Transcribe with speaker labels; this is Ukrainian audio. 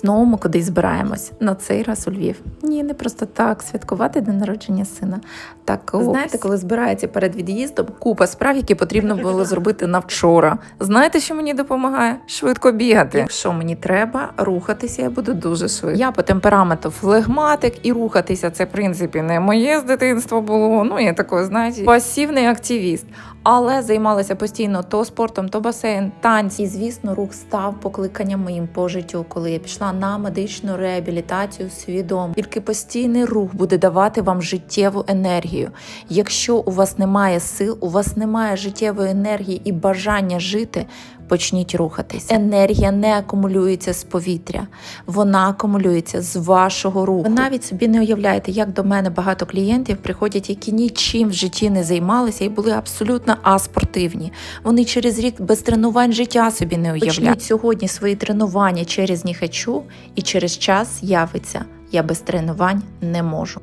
Speaker 1: знову ми кудись збираємось. На цей раз у Львів. Ні, не просто так святкувати день народження сина. Так, знаєте, коли збирається перед від'їздом, купа справ, які потрібно було зробити на вчора. Знаєте, що мені допомагає? Швидко бігати. Якщо мені треба рухатися, я буду дуже швидко. Я по темпераменту флегматик і рухатися. Це в принципі не моє з дитинства було. Ну я такий, знаєте, пасивний активіст. Але займалася постійно то спортом, то басейн, танці. І звісно, рух став покликанням моїм по життю, коли я пішла на медичну реабілітацію свідомо. Тільки постійний рух буде давати вам життєву енергію. Якщо у вас немає сил, у вас немає життєвої енергії і бажання жити. Почніть рухатись. Енергія не акумулюється з повітря, вона акумулюється з вашого руху. Ви навіть собі не уявляєте, як до мене багато клієнтів приходять, які нічим в житті не займалися і були абсолютно аспортивні. Вони через рік без тренувань життя собі не уявляють. Почніть сьогодні свої тренування через Ні хочу» і через час явиться. Я без тренувань не можу.